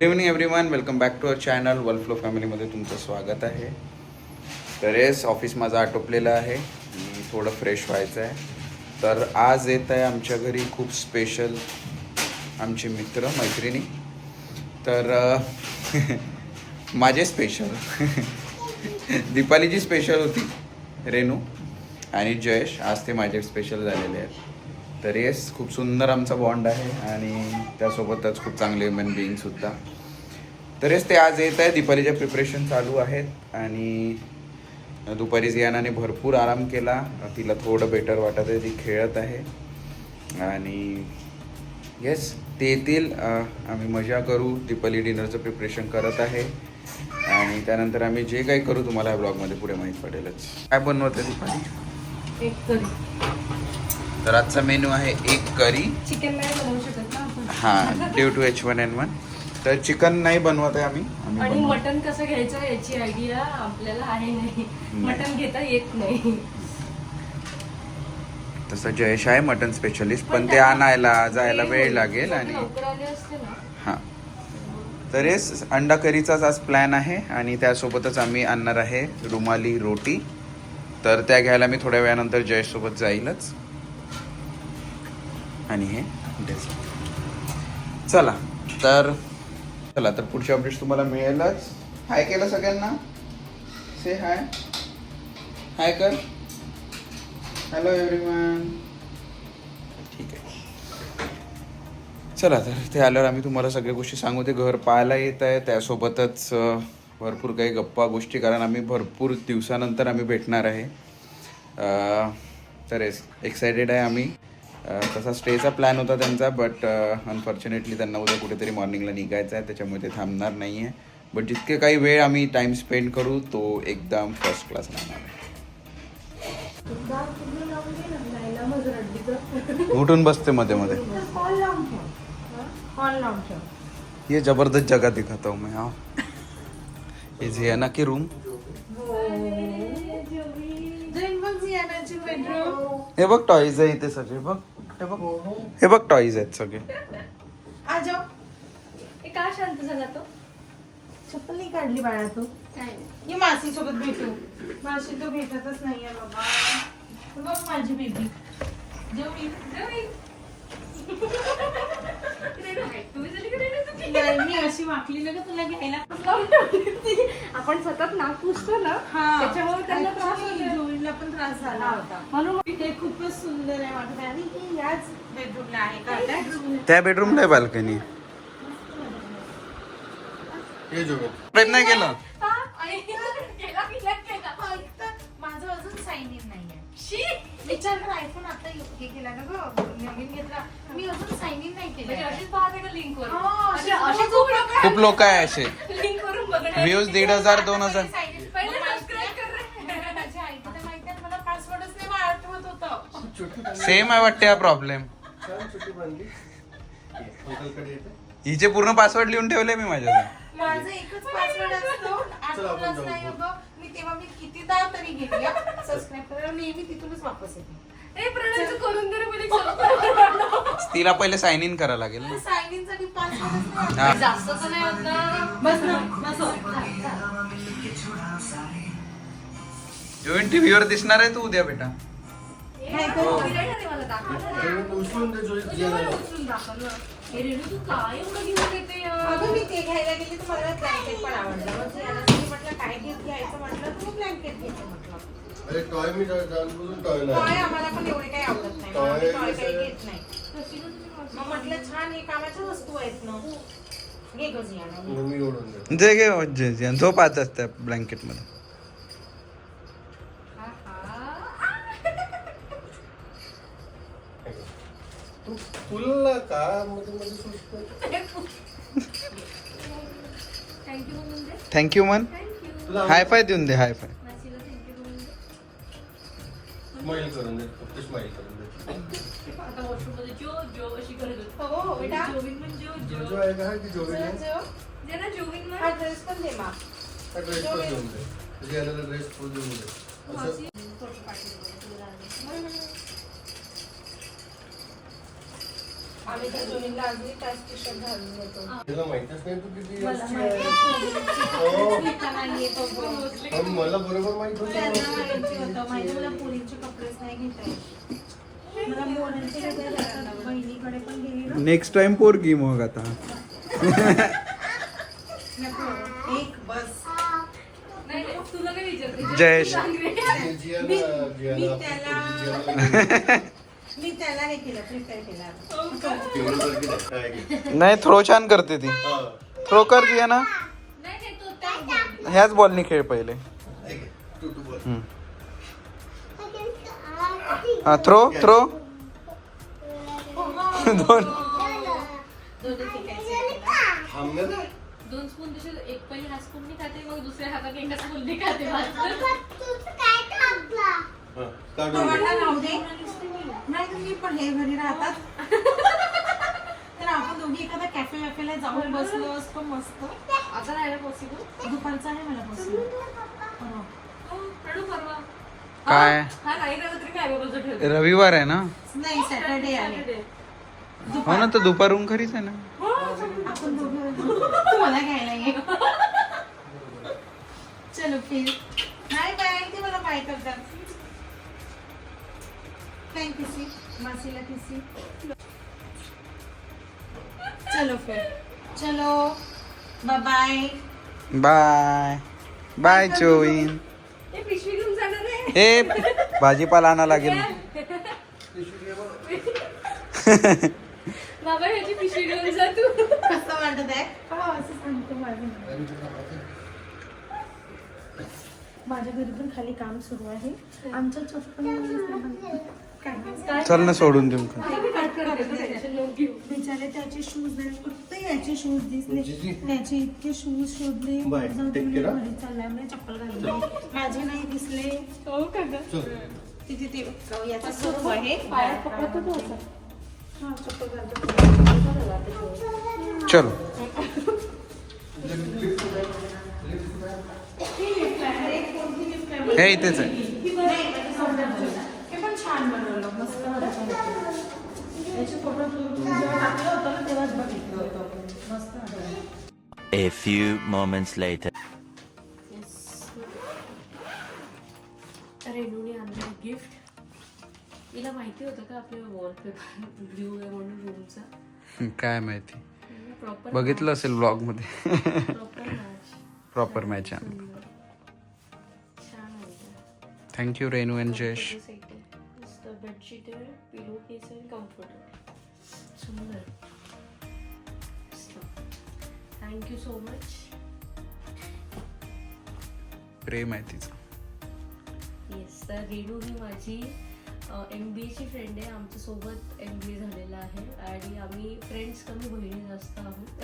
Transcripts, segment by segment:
Good evening everyone welcome back to our channel world flow फॅमिलीमध्ये तुमचं स्वागत आहे. तर येस ऑफिस माझं आटोपलेलं आहे. मी थोडं फ्रेश व्हायचं आहे. तर आज येत आहे आमच्या घरी खूप स्पेशल आमचे मित्र मैत्रिणी. तर माझे स्पेशल दीपालीची स्पेशल होती रेणू आणि जयेश. आज ते माझे स्पेशल झालेले आहेत. तर येस खूप सुंदर आमचा बॉन्ड आहे आणि त्यासोबतच खूप चांगले ह्युमन बिईंगसुद्धा तर येस ते आज येत आहे. दीपालीच्या प्रिपरेशन चालू आहेत आणि दुपारी जियानाने भरपूर आराम केला. तिला थोडं बेटर वाटत आहे. ती खेळत आहे. आणि येस ते येतील आम्ही मजा करू. दीपाली डिनरचं प्रिपरेशन करत आहे. आणि त्यानंतर आम्ही जे काही करू तुम्हाला या ब्लॉगमध्ये पुढे माहीत पडेलच. काय बनवत आहे दीपाली? एक करी तर आजचा मेनू आहे एक करी. चिकन हां due to H one N one तर चिकन नाही बनवत आहे आम्ही. आणि. मटन कसं घ्यायचं याची आयडिया आपल्याला आहे नाही. मटन घेता येत नाही. तसं जयेश आहे मटन स्पेशलिस्ट पण ते आणायला जायला वेळ लागेल आणि हां. तर हेच अंडा करीचाच आज प्लॅन आहे आणि त्यासोबतच आम्ही आणणार आहे रुमाली रोटी. तर त्या घ्यायला मी थोड्या वेळानंतर जयेशसोबत जाईलच. आणि हे dessert. चला तर चला तर पुढच्या अपडेट्स तुम्हाला मिळेलच. हाय केलं सगळ्यांना? से हाय हाय कर. हॅलो एव्हरीवन ठीक आहे. चला तर ते आल्यावर आम्ही तुम्हाला सगळ्या गोष्टी सांगू. ते घर पाहायला येत आहे. त्यासोबतच भरपूर काही गप्पा गोष्टी कारण आम्ही भरपूर दिवसानंतर आम्ही भेटणार आहे. तर एक्सायटेड आहे आम्ही. तसा स्टेचा प्लॅन होता त्यांचा बट अनफॉर्च्युनेटली त्यांना उद्या कुठेतरी मॉर्निंगला निघायचं आहे त्याच्यामुळे ते थांबणार नाही आहे बट जितके काही वेळ आम्ही टाईम स्पेंड करू तो एकदम फर्स्ट क्लास राहणार आहे. उठून बसते मध्ये मध्ये. ये जबरदस्त जगह दिखाता हूँ मैं हाँ. ये जियाना की रूम हे बघ टॉईज आहे इथे सगळे बघ. हे बघ. हे बघ टॉईज आहेत सगळे. हे का शांत झाला तो? चप्पल नाही काढली बाळा तू काय? ये मासी सोबत भेटू. मासी तो भेटतच नाहीये बाबा. हे बघ माझी बेबी तुम्ही झाली का रेडी तुझी? नाही, मी अशी वाकली ना का तुला घ्यायला. आपण सतत नाक पुसतो ना. हा. त्याच्यामुळे त्यांना त्रास होतो. पण त्रास झाला होता. म्हणून ते खूपच सुंदर आहे वाटत. आणि ती याच बेडरूमला आहे का? attached? त्या बेडरूमला आहे बाल्कनी प्रयत्न नाही केलं? हा, आणि केला की नाही केला? फक्त माझं अजून साईन इन नाहीये. शी! विचार कर आयफोन आता हे केला ना ग? नवीन घेतला. मी अजून साईन इन नाही म्हणजे केलं अशीच पाहते का link वर? हा, खूप लोकं आहे असे. Link वरून बघणार. व्ह्यूज दीड हजार दोन हजार. सेम आहे वाटते हा प्रॉब्लेम हिचे पूर्ण पासवर्ड लिहून ठेवले मी माझ्या माझं एकच पासवर्ड असतो. आठवतच नाही अगं. मी तेव्हा मी कितीदा तरी गेली सबस्क्राईब करायला नेहमी तिथूनच वापस येते. ए, प्रणयचं करून दे रे पहिले subscribe. तिला पहिले साइन इन करावं लागेल ना. साइन इनसाठी पासवर्डच नाही. हा. जास्त तर नाही होत ना. बस ना. बस जॉईंट टीव्हीवर दिसणार आहे तू उद्या बेटा. उचलून दे जोडी तुझ्या मला उचलून दाखव ना. ए, रेणू, तू काय एवढं घेऊन येते यार? अगं मी ते घ्यायला गेली तर मला ब्लँकेट पण आवडलं मग याला तुम्ही म्हटलं काय गिफ्ट घ्यायचं म्हटलं तू ब्लँकेट घ्यायचं म्हटलं अरे टॉय मी जा- जाणबुजून टॉय टॉय नाही आम्हाला पण एवढे काही आवडत नाही मग आम्ही टॉय काही घेत नाही मग म्हटलं छान हे कामाच्या वस्तू आहेत ना घे गं जियाना. मग मी ओढून दे घे झोप आता त्या ब्लँकेटमध्ये तू तुला का मध्ये मध्ये सुचतं? Thank you म्हणून दे. थँक्यू मन. तुला हाय फाय देऊन दे हाय फाय म्हणून दे. स्माईल करून दे फक्त स्माईल करून दे आता washroom मध्ये जो जो अशी करत होती. हो बेटा जोविन म्हण जो जो आहे का की जोवी चल, जेव. जे ना जोविन म्हण. हा ड्रेस पण दे मा हा ड्रेस पण देऊन दे तुझी याला ड्रेस फुल देऊन दे असं फोटो. आम्ही त्या जुनीला अजून त्याच टी शर्ट घालून येतो. तिला माहितच नाही तू किती मला असते. पण बरोबर माहीत त्यांना होतं माहिती होतं. माहिती मला पोरींचे कपडेच नाही घेता येत. मला मोरांचे घेता येतात बहिणीकडे पण गेली ना. नेक्स्ट टाइम पोरगी मग आता. नको. एक बस. नाही नाही, तुला काय विचारते? जयेश. जियाला- मी जियाला- त्याला- जियाला- मी त्याला हे केलं प्रिपेअर केलं तेवढ्यासारखी नाही, काय की. नाही थ्रो छान करते ती हा. थ्रो कर दिया ना नाही नाही तो त्या ह्याच बॉलनी खेळ पहिले ऐक, तू- तू बोल. हम्म. हा थ्रो थ्रो दोन ना. दोन स्पून तसे एक पहिले हा स्पून खाते मग दुसऱ्या हातात एका स्पून खाते हा, काढून घे. टमाटा राहू दे नाही तुम्ही पण हे घरी राहतात. तर आपण दोघी एखादा कॅफे वॅफेला जाऊन बसलो असतो मस्त. आता राहायला पॉसिबल दुपारचा आहे मला परवा. काय? हा नाही राहिला तरी काय रविवार आहे ना? नाही सॅटर्डे आहे. हो ना तर दुपारून खरीच आहे ना? आपण दोघं तू मला घ्यायला ये. चलो फिर नाही बाय ते मला बाय करतात थँक्यू सी मासीला किसी चलो फिर चलो बाय बाय बाय बाय चोईन ए पिशवी घेऊन जाणार आहे. हे भाजीपाला आणा लागेल. बाबा ह्याची पिशवी घेऊन जा तू. कसं वाटत आहे? हा, असं सांगतो माझं. माझ्या घरी पण खाली काम सुरू आहे. आमच्या चप्पल चल ना सोडून देऊ का? बिचारे त्याचे शूज नाही फक्त याचे शूज दिसले. जीजी. त्याचे इतके शूज शोधले. जाऊ दे. घरी चाललाय मी चप्पल घालून. माझे नाही दिसले. हो का ग. तिथे ते याचा आहे. पायात पकडतो तो असं. हा चप्पल घालतो. चलो. हे इथेच आहे. छान बनवलं मस्त वाटतं याचे फोटो तू जेव्हा टाकलं होतं ना तेव्हाच बघितलं होतं मस्त वाटलं A few moments later. रेणूने आणलं गिफ्ट तिला माहिती होतं का आपल्या वॉलपेपर ब्ल्यू आहे म्हणून रूमचा काय माहिती? प्रॉपर बघितलं असेल ब्लॉगमध्ये. प्रॉपर मॅच प्रॉपर मॅच छान आहे. Thank you Renu and Jayesh bedsheet आहे पिलो केस आहे कम्फर्ट सुंदर. थँक्यू सो मच प्रेम आहे तिचं. येस तर रेणू ही माझी एम बी एची फ्रेंड आहे. आमच्यासोबत एम बी ए झालेला आहे. आणि आम्ही फ्रेंड्स कमी बहिणी जास्त आहोत.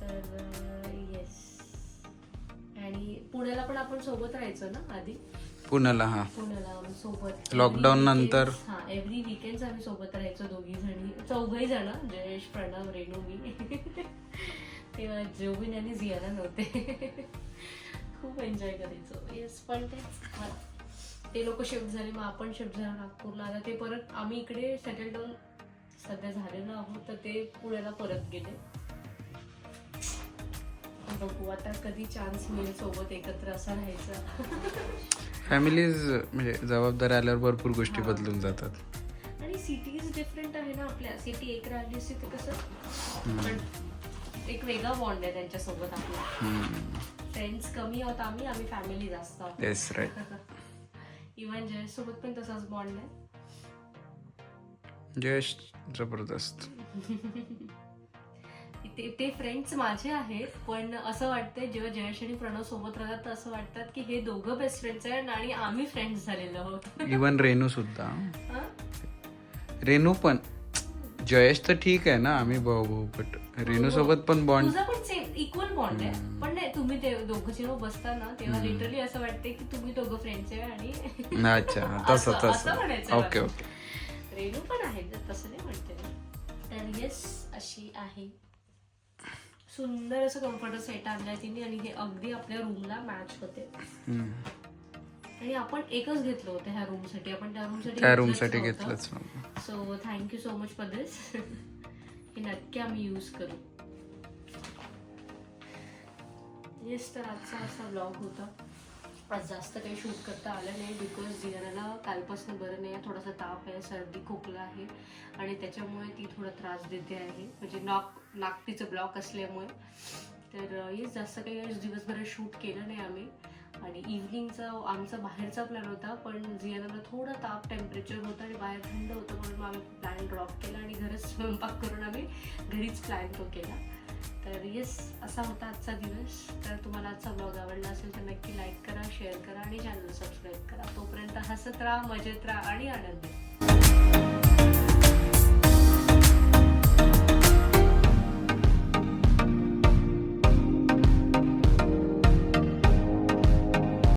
तर येस आणि पुण्याला पण आपण सोबत राहायचो ना आधी? पुण्याला हा. पुण्याला आम्ही सोबत Every नंतर? हा एव्हरी विकेंड आम्ही सोबत राहायचो दोघी जणी. चौघही जण जयेश प्रणव रेणू मी. तेव्हा जोबिन आणि झियाना नव्हते. खूप एन्जॉय करायचो. येस पण ते ते लोक शिफ्ट झाले मग आपण शिफ्ट झालो नागपूरला. आता ते परत आम्ही इकडे सेटल डाऊन सध्या झालेलो आहोत तर ते पुण्याला परत गेले. बघू. आता कधी चान्स मिळेल सोबत एकत्र असं राहायचं? फॅमिलीज म्हणजे जबाबदारी आल्यावर भरपूर गोष्टी. बदलून जातात. आणि सिटीज डिफरंट आहे ना आपल्या. सिटी एक राहिली असते तर कसं पण एक वेगळा बॉन्ड आहे त्यांच्यासोबत आपला. फ्रेंड्स कमी आहोत आम्ही आम्ही फॅमिली जास्त आहोत. येस राईट इव्हन जयेश सोबत पण तसाच बॉन्ड आहे. जयेश जबरदस्त. ते ते फ्रेंड्स माझे आहेत पण असं वाटतंय जेव्हा जयेश आणि प्रणव सोबत राहतात तर असं वाटतात की हे दोघं बेस्ट फ्रेंड्स आहेत आणि आम्ही फ्रेंड्स झालेलो आहोत. इवन रेणू सुद्धा. हा? रेणू पण. जयेश तर ठीक आहे ना आम्ही भाऊ भाऊ बट रेणू सोबत पण बॉन्ड तुझा पण सेम इक्वल बॉन्ड आहे. पण नाही तुम्ही ते दोघं जेव्हा बसता ना तेव्हा लिटरली असं वाटतंय की तुम्ही दोघं फ्रेंड्स आहे आणि अच्छा तसं असं- असं तसं. म्हणायचं ओके मला. ओके रेणू पण आहे तसं नाही म्हणते मी. तर येस अशी आहे. सुंदर असं कम्फर्टर सेट आणलाय तिने आणि हे अगदी आपल्या रूमला मॅच होते. आणि आपण एकच घेतलं होतं ह्या रूमसाठी आपण त्या रूमसाठी त्या रूमसाठी घेतलंच so thank you so much for this हे नक्की आम्ही यूज करू. येस तर आजचा असा ब्लॉग होता. आज जास्त काही शूट करता आलं नाही बिकॉज जियानाला कालपासून बरं नाही आहे थोडासा ताप आहे सर्दी खोकला आहे आणि त्याच्यामुळे ती थोडा त्रास देते आहे. म्हणजे नाक नाक तिचं ब्लॉक असल्यामुळे. तर हे जास्त काही दिवसभर दिवसभरात शूट केलं नाही आम्ही. आणि इव्हनिंगचा आमचा बाहेरचा प्लॅन होता पण जियानाला थोडा ताप टेम्परेचर होतं आणि बाहेर थंड होतं म्हणून मग आम्ही प्लॅन ड्रॉप केला आणि घरच स्वयंपाक करून आम्ही घरीच प्लॅन तो केला. तर येस असा होता आजचा दिवस. तर तुम्हाला आजचा ब्लॉग आवडला असेल तर नक्की लाईक करा शेअर करा आणि चॅनल सबस्क्राईब करा. तोपर्यंत हसत राहा मजेत राहा आणि आनंदी